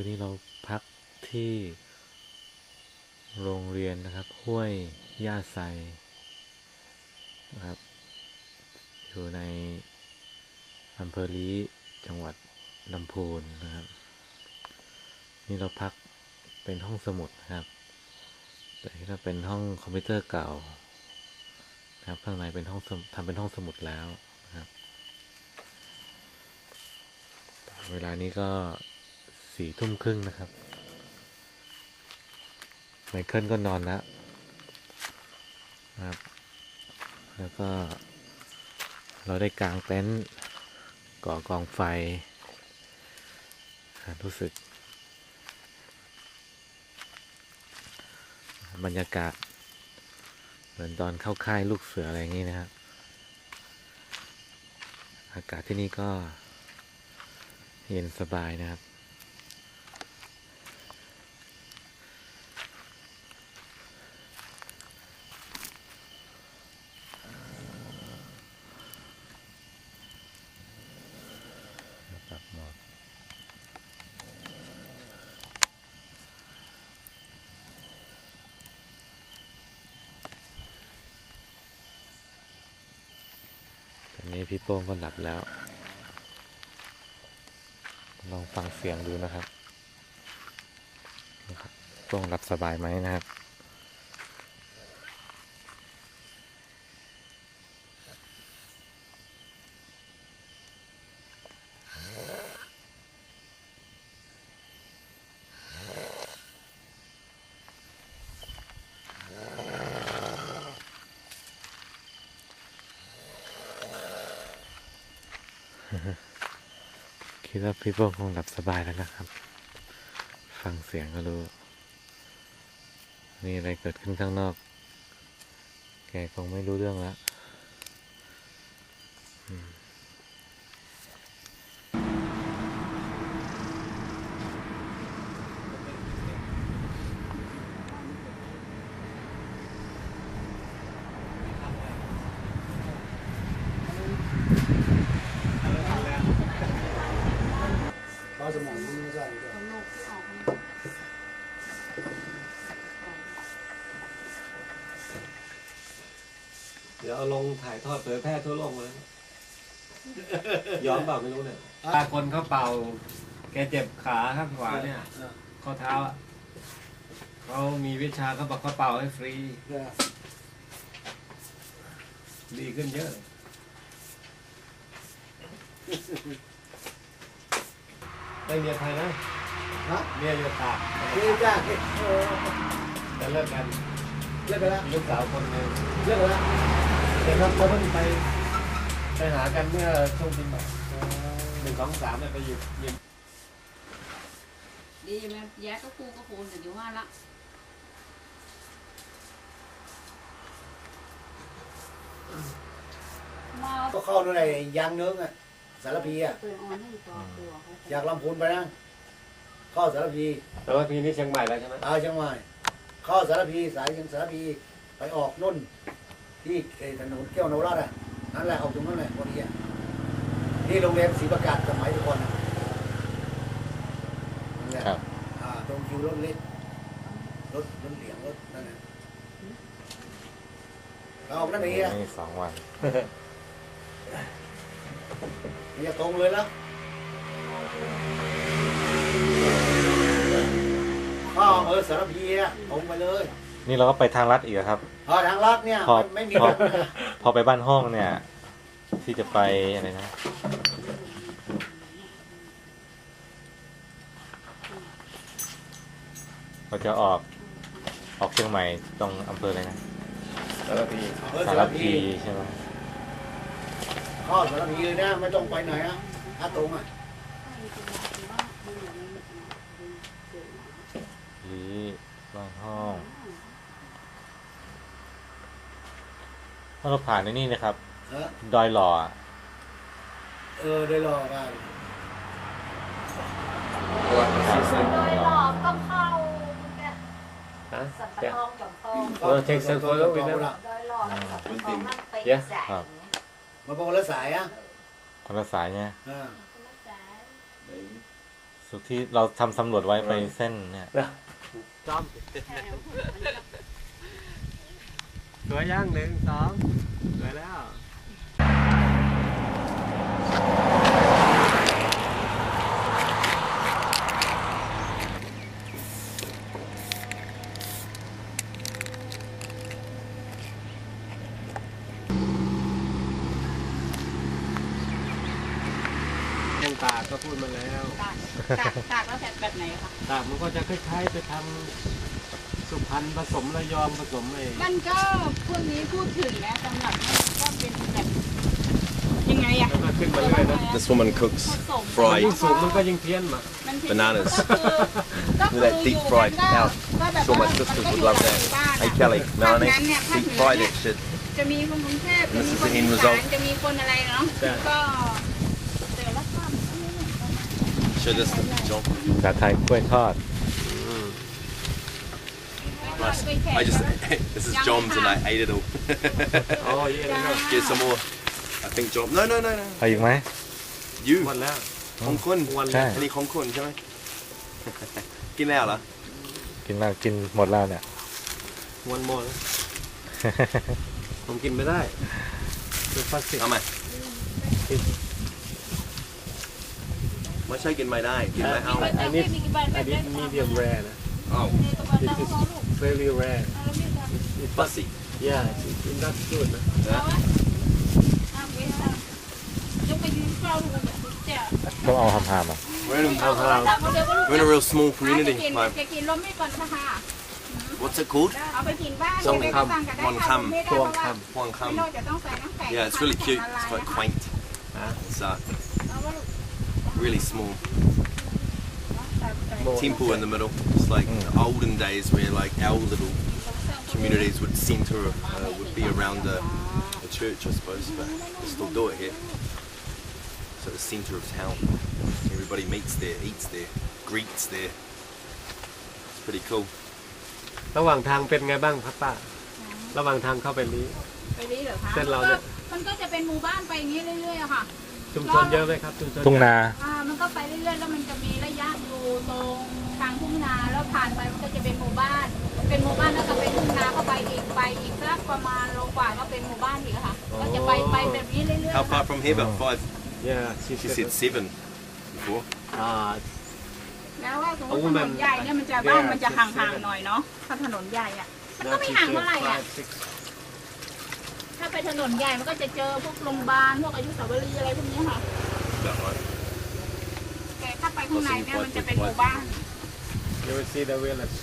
คือนี่เราพักที่โรงเรียนนะครับ ห้วยย่าไซนะครับ อยู่ในอำเภอลีจังหวัดลำพูนนะครับ นี่เราพักเป็นห้องสมุดนะครับ แต่ที่เราเป็นห้องคอมพิวเตอร์เก่านะครับข้างในเป็นห้องทำเป็นห้องสมุดแล้วนะครับ เวลานี้ก็ สี่ทุ่มครึ่งนะครับ ไมเคิลก็นอนแล้วนะครับ แล้วก็ เราได้กางเต็นท์ก่อกองไฟ รู้สึก บรรยากาศ เหมือนตอนเข้าค่ายลูกเสืออะไรอย่างนี้นะครับอากาศที่นี่ก็เย็นสบายนะครับ ปรับโหมดตอนนี้ พี่โป้งก็หลับแล้ว ลองฟังเสียงดูนะครับนะครับโป้งหลับสบายไหมนะครับ คิดว่าพี่โป้งคงหลับสบายแล้วนะครับ ฟังเสียงก็รู้มีอะไรเกิดขึ้นข้างนอก แกคงไม่รู้เรื่องแล้วอืม เพราะสมองมันไม่ใช่ด้วย เอาลูกที่ออกมา เดี๋ยวเอาลงถ่ายทอดเผยแพร่ทั่วโลกเลยย้อนเปล่าไม่รู้เนี่ยตาคนเขาเป่า แกเจ็บขาข้างขวาเนี่ยข้อเท้าอะเขามีวิชาเขาบอกเขาเป่าให้ฟรีเนี่ยดีขึ้นเยอะไม่เมียไทยนะฮะเมียอยู่ตากนี่จ้าเออจะเลิกกันเลิกไปแล้วลูกสาวคนหนึ่งเลิกไปแล้ว เดี๋ยวเราเราเพิ่งไปไปหากันเมื่อช่วงปีใหม่หนึ่งสองสามเนี่ยไปหยิบหยิบดีไหมแย่ก็คูก็คูนแต่อยู่ว่าละมาก็เข้าด้วยไอ้ยางเนื้ออะสารพีอะเป็นออนให้ตัวตัวเขาอยากลำพูนไปนะเข้าสารพีแต่ว่าปีนี้เชียงใหม่แล้วใช่ไหมเอาเชียงใหม่เข้าสารพีสายยังสารพีไปออกนุ่น ที่ไอ้ถนนเกี้ยวนวราชอะนั่นแหละออกตรงนั้นแหละพอดีอะที่โรงเรียนศรีประกาศสมัยทุกคนอะนั่นแหละครับอ่าตรงคิวรถเล็กรถรถเหลียงรถนั่นน่ะเราออกนั่นเองอะนี่สองวันมันจะตรงเลยแล้วข้าวเออสารพีอะตรงไปเลย นี่เราก็ไปทางลัดอีกอะครับ พอทางลัดเนี่ยพอมันไม่มีพอรถนะพอไปบ้านห้องเนี่ย ที่จะไปอะไรนะ เราจะออกออกเชียงใหม่ตรงอำเภออะไรนะสารพีเออสาสารรพีพีใช่ไหมข้าวสารพีเลยนะไม่ต้องไปไหนอะถ้าตรงอะลีบ้านห้อง ถ้าเราผ่านในนี่นะครับเออดอยหล่ออะเออได้รอกันตัวครับโดยหลอกต้องเข้าเนี่ยฮะสัตเจ๊ว์ทองจอมทองเออ take some photo with them โดยหลอกสัตว์ทองมันไปแสงครับมาบอกละสายอะคนละสายเนี่ยอ่าสุดที่เราทำสำรวจไว้ไปเส้นเนี่ยจอม สวยย่างหนึ่งสองสวยแล้วแห้งตากก็พูดมาแล้ว ตากตากตากแล้วแบบแบบไหนคะ ตากมันก็จะคล้ายๆไปทำ สุพรรณผสมระยองผสมไอ้มันก็พวกนี้พูดถึงนะสำหรับก็เป็นแบบยังไงอะ แล้วก็ขึ้นมาเรื่อยนะ This woman cooks ผสม fried ยิ่งสูงมันก็ยิ่งเพี้ยนมา มันผิด bananas ก็คือ Look at that deep fried ก็ out. ก็แบบ So ว่า my sisters มัน would ก็ love อยู่ that. ในบ้านอะ Hey Kelly, ภาค marinade, นั้นเนี่ยภาค deep เหนือ fried เนี่ย that shit. จะมีคนกรุงเทพจะ This มี is คน the อี end สาน result. จะมีคนอะไรเนาะใช่ ก็แต่ละภาคมันก็ไม่เหมือนกันนะ Show this to John. ภาษาไทยกล้วยทอด Nice. I just, this is John's and I ate it all. อ๋อเยี่ยมเลย Get some more. I think John. No, no, no, no. เอาอีกไหม You. หมดแล้ว Hong Kong. วันใช่แล้วอันนี้ของคุณใช่ไหม กินแล้วเหรอ กินแล้วกินหมดแล้วเนี่ย วันหมดแล้วผมกินไม่ได้เป็นพลาสติก เอาไหมไม่ใช่กินไม่ได้ กินไม่เอา อันนี้อันนี้มีเดียมแรนะอ้าว It is very rare It's บัสซี่ yeah it's it's not good นะยกไปยืนเฝ้าดูเนี่ยเจ้าต้องเอาหามๆอะ We're in เอา a, ของเรา we're in a real small จะ community กิน like จะกินรถไม่ก่อนค่ะ what's it called เอาไปกินบ้านสองไม่คำสั่งกันได้ one ค่ะคำไม่ได้ตัวเพราะว่าคำ Huang ไม่ Kam นอกจากต้องใส่น้ำแข็ง yeah it's really cute it's quite quaint it's uh, really small temple in the middle it's like the olden days where like our little communities would center uh, would be around the, the church I suppose but they still do it here so the center of town everybody meets there eats there greets there it's pretty cool ระหว่างทางเป็นไงบ้างครับป้า ระหว่างทางเข้าไปนี้ ไปนี่เหรอคะ เส้นเราเนี่ย ก็มันก็จะเป็นหมู่บ้านไปอย่างนี้เรื่อยๆอะค่ะ ชุมชนเยอะไหมครับชุมชน ทุ่งนา อ่ามัน ก็ไปเรื่อยๆแล้วมันจะมีระยะอยู่ตรงทางทุ่งนาแล้วผ่านไปมันก็จะเป็นหมู่บ้าน เป็นหมู่บ้านแล้วก็เป็นทุ่งนาเข้าไปอีกไปอีกสักประมาณโลกว่าก็เป็นหมู่บ้านอีกอะค่ะก็จะไปไปแบบนี้เรื่อยๆ how far from here about five yeah she she said said seven before อ่าแล้วว่าสมมโอ้ติถมันนนใหญ่เนี่ยมันจะบ้านมันจะห่างๆหน่อยเนาะถ้าถนนใหญ่อะมันก็ไม่ห่างเท่าไหร่อะ five, six ถ้าไปถนนใหญ่มันก็จะเจอพวกโรงพยาบาลพวกอนุสาวรีย์อะไรพวกนี้ค่ะ about right แต่ถ้าไป ข้างในเนี่ยมันจะเป็นหมู่บ้าน you will see the village